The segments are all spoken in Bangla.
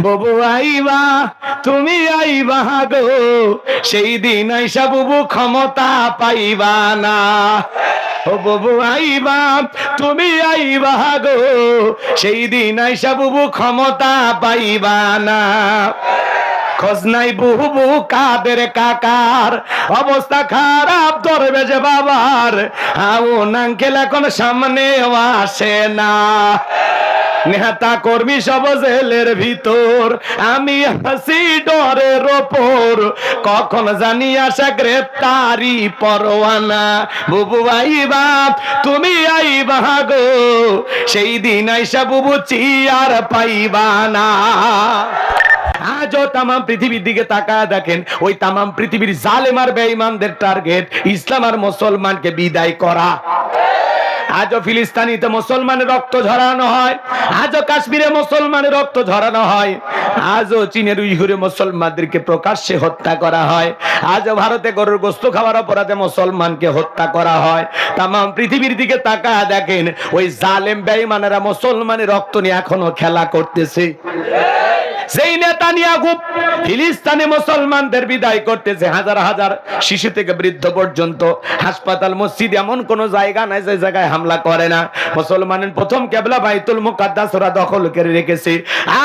ববু আইবা, তুমি আইবা গো। সেই দিন আইসা বুবু ক্ষমতা পাইবা না। ও ববু আইবা, তুমি আইবা গো। সেই দিন আইসা বুবু ক্ষমতা পাইবা না। খোঁজ নাই বুবু কাদের কাকার। অবস্থা খারাপ ধরবে যে বাবার। আও নাঙ্কেল এখন সামনে আসে না। নেতা কর্মী সব জেলের ভিতর। আমি হাসি ডরের ওপর। কখন জানি আসা গ্রেপ্তারি পরোয়ানা। বুবু আইবা, তুমি আইবা গো। সেই দিন আইসা বুবু চিয়ার পাইবা না। আজও তামাম পৃথিবীর দিকে তাকায় দেখেন, ওই তামাম পৃথিবীর জালেমার বেঈমানদের টার্গেট ইসলাম আর মুসলমানকে বিদায় করা। আজও ফিলিস্তানিতে মুসলমানের রক্ত ঝরানো হয়। আজও কাশ্মীরে মুসলমানের রক্ত ঝরানো হয়। আজও চীনের উইঘুরে মুসলমানদেরকে প্রকাশ্যে হত্যা করা হয়। আজও ভারতে গরুর গোস্ত খাওয়ার অপরাধে মুসলমানকে হত্যা করা হয়। তাম পৃথিবীর দিকে তাকা দেখেন, ওই জালেম বেঈমানেরা মুসলমানের রক্ত নিয়ে এখনও খেলা করতেছে। যেই নেতানিয়াহু ফিলিস্তানে মুসলমানদের বিদায় করতেছে হাজার হাজার শিশু থেকে বৃদ্ধ পর্যন্ত, হাসপাতাল, মসজিদ এমন কোন জায়গা নাই যে জায়গায় হামলা করে না। মুসলমানের প্রথম কেবলা বাইতুল মুকাদ্দাস ওরা দখল করে রেখেছে।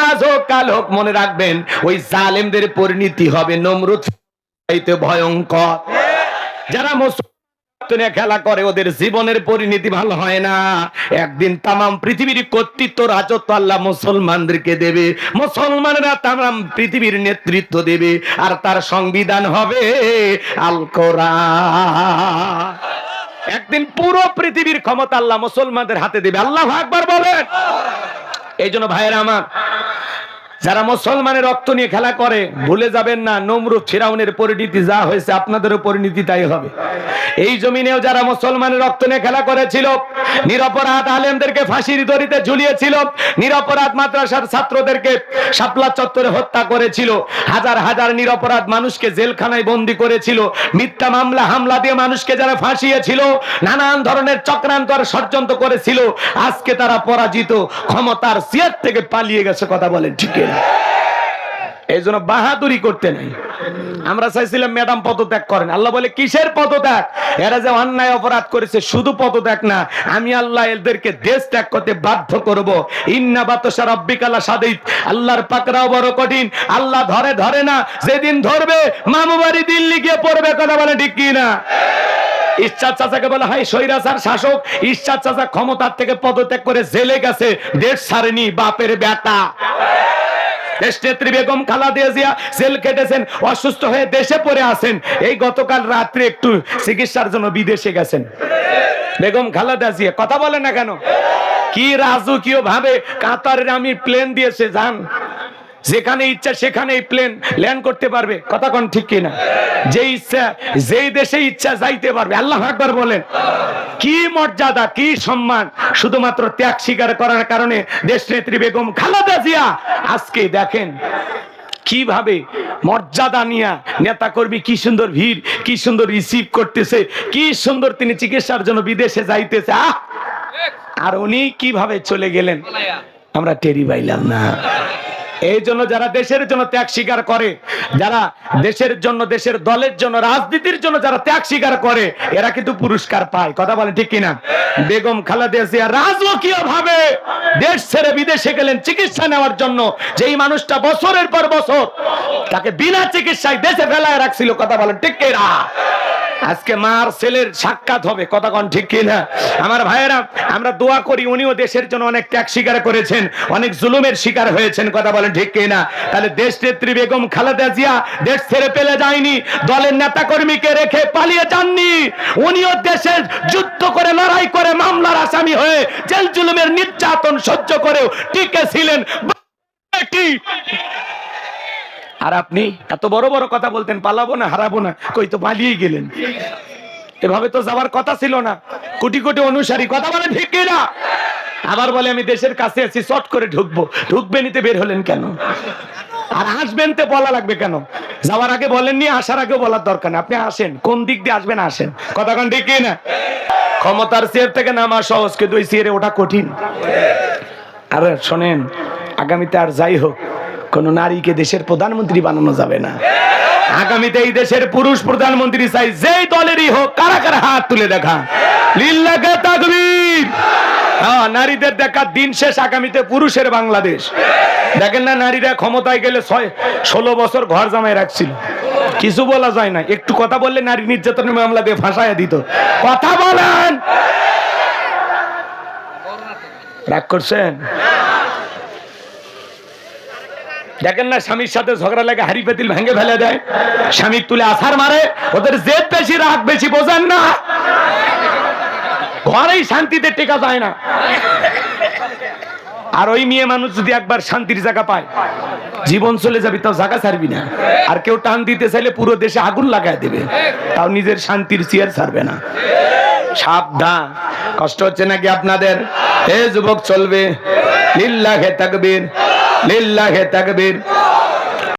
আজ হোক, কাল হোক, মনে রাখবেন, ওই জালেমদের পরিণতি হবে নমরুদ ভয়ঙ্কর। যারা মুসলমান খেলা করে, ওদের জীবনের পরিণতি ভালো হয় না। একদিন তামাম পৃথিবীর কর্তৃত্ব, রাজত্ব আল্লাহ মুসলমানদেরকে দেবে। মুসলমানরা তামাম পৃথিবীর নেতৃত্ব দেবে। আর তার সংবিধান হবে আল একদিন পুরো পৃথিবীর ক্ষমতা আল্লাহ মুসলমানদের হাতে দেবে। আল্লাহ বলেন। এই জন্য ভাইয়েরা আমার যারা মুসলমানের রক্ত নিয়ে খেলা করে, ভুলে যাবেন না, নমরুদ ফিরাউনের পরিণতি যা হয়েছে আপনাদেরও পরিণতি তাই হবে এই জমিনেও যারা মুসলমানের রক্ত নিয়ে খেলা করেছিল, নিরপরাধ আলেমদেরকে ফাঁসির দড়িতে ঝুলিয়েছিল, নিরপরাধ মাদ্রাসার ছাত্রদেরকে শাপলা চত্বরে হত্যা করেছিল, হাজার হাজার নিরপরাধ মানুষকে জেলখানায় বন্দি করেছিল, মিথ্যা মামলা, হামলা দিয়ে মানুষকে যারা ফাঁসিয়েছিল, নানান ধরনের চক্রান্তর ষড়যন্ত্র করেছিল, আজকে তারা পরাজিত, ক্ষমতার সিয়ার থেকে পালিয়ে গেছে, কথা বলেন ঠিক? এই জন্য বাহাদুরি করতে নাই। আমরা চাইছিলাম ম্যাডাম পদত্যাগ করেন। আল্লাহ বলে, কিসের পদত্যাগ? এরা যে অন্যায় অপরাধ করেছে, শুধু পদত্যাগ না, আমি আল্লাহ এদেরকে দেশ ত্যাগ করতে বাধ্য করব। ইন্না বাতসা রব্বিকালা সাদিত আল্লাহর পাকড়াও বড় কঠিন। আল্লাহ ধরে ধরে না, যেদিন ধরবে, মামু বাড়ি দিল্লি গিয়ে পড়বে, কথা বলে ঠিক কি না? ঈশ্বর চাচাকে বলা, হয় স্বৈরাচার শাসক ঈশ্বর চাচা ক্ষমতার থেকে পদত্যাগ করে জেলে গেছে, দেশ ছাড়েনি, বাপের বেটা। দেশনেত্রী বেগম খালাদিয়া জিয়া জেল কেটেছেন অসুস্থ হয়ে দেশে পড়ে আছেন। এই গতকাল রাত্রে একটু চিকিৎসার জন্য বিদেশে গেছেন। বেগম খালাদা জিয়া, কথা বলে না কেন? কি রাজকীয় ভাবে কাতারের আমি প্লেন দিয়েছে যান যেখানে ইচ্ছা সেখানে প্লেন ল্যান্ড করতে পারবে। কথা কোন ঠিক কিনা? যে ইচ্ছা, যেই দেশে ইচ্ছা যাইতে পারবে। আল্লাহ আকবার বলেন। কি মর্যাদা, কি সম্মান? শুধুমাত্র ত্যাগ স্বীকার করার কারণে দেশ নেত্রী বেগম খালেদা জিয়া আজকে দেখেন কীভাবে মর্যাদা নিয়া নেতা কর্মী কি সুন্দর ভিড়, কি সুন্দর রিসিভ করতেছে, কি সুন্দর তিনি চিকিৎসার জন্য বিদেশে যাইতেছে। আহ! আর উনি কীভাবে চলে গেলেন? আমরা টেরি পাইলাম না। এই জন্য যারা দেশের জন্য ত্যাগ স্বীকার করে, যারা দেশের জন্য, দেশের দলের জন্য, রাজনীতির জন্য যারা ত্যাগ স্বীকার করে, এরা কিন্তু পুরস্কার পায়। কথা বলে ঠিক কিনা? বেগম খালেদা জিয়া রাজকীয় ভাবে দেশ ছেড়ে বিদেশে গেলেন চিকিৎসা নেওয়ার জন্য। যেই মানুষটা বছরের পর বছর তাকে বিনা চিকিৎসায় দেশে ফেলায় রাখছিল, কথা বলেন ঠিক কিনা? আজকে মার ছেলের সাক্ষাৎ হবে। কথা কন ঠিক কিনা? আমার ভাইয়েরা, আমরা দোয়া করি, উনিও দেশের জন্য অনেক ত্যাগ স্বীকার করেছেন, অনেক জুলুমের শিকার হয়েছেন, কথা বলেন ঠিক কিনা? তাহলে দেশ নেত্রী বেগম খালেদা জিয়া দেশ ছেড়ে পেলে যায়নি, দলের নেতা কর্মীকে রেখে পালিয়ে যাননি, উনিও দেশের যুদ্ধ করে, লড়াই করে মামলার আসামি হয়ে জেল জুলুমের নির্যাতন সহ্য করেও টিকে ছিলেন। আর আপনি এত বড় বড় কথা বলতেন, পালাবো না, হারাবো না, কই তো পালিয়ে গেলেন। এভাবে তো যাওয়ার কথা ছিল না। কোটি কোটি অনুসারী, কথা বলে ঠিক না? আবার বলে, আমি দেশের কাছে আছি শর্ট করে ঢুকবো। ঢুকবে নিতে বের হলেন কেন? আর আসবেন তো বলা লাগবে কেন? যাওয়ার আগে বলেননি, আসার আগে বলার দরকার না আপনি আসেন, কোন দিক দিয়ে আসবেন আসেন। কথা কোন ঠিক না? ক্ষমতার চেয়ার থেকে নামা সহজ, কিন্তু ওই চেয়ারে ওটা কঠিন। আর, শোনেন, আগামীতে আর যাই হোক কোন নারীকে দেশের প্রধানমন্ত্রী বানানো যাবে না। আগামীতে এই দেশের পুরুষ প্রধানমন্ত্রী চাই, যেই দলেরই হোক, কারা কারা হাত তুলে দেখা? হ্যাঁ নারীদের দেখা, দিন শেষ আগামীতে পুরুষের বাংলাদেশ। দেখেন না, নারীরা ক্ষমতায় গেলে ছয়, ষোলো বছর ঘর জামাই রাখছিল। কিছু বলা যায় না, একটু কথা বললে নারী নির্যাতনের মামলা দিয়ে ফাঁসাইয়া দিত। কথা বলেন! রাগ করছেন? দেখেন না, স্বামীর সাথে ঝগড়া লাগে, হাড়ি পেতিল ভেঙে ফেলে দেয়। স্বামী তুলে আছার মারে, ওদের জেদ বেশি, রাগ বেশি, বোঝেন না? ঘরেই শান্তিতে টেকা যায় না। আর ওই মেয়ে মানুষ যদি একবার শান্তির জায়গা পায়, জীবন চলে যাবে, তাও জায়গা ছাড়বি না। আর কেউ টান দিতে চাইলে পুরো দেশে আগুন লাগায় দেবে। তাও নিজের শান্তির চেয়ার ছাড়বে না। সাবধান। কষ্ট হচ্ছে নাকি আপনাদের? এ যুবক, চলবে। লিল্লাহে তাকবীর। লিল্লাহে তাকবীর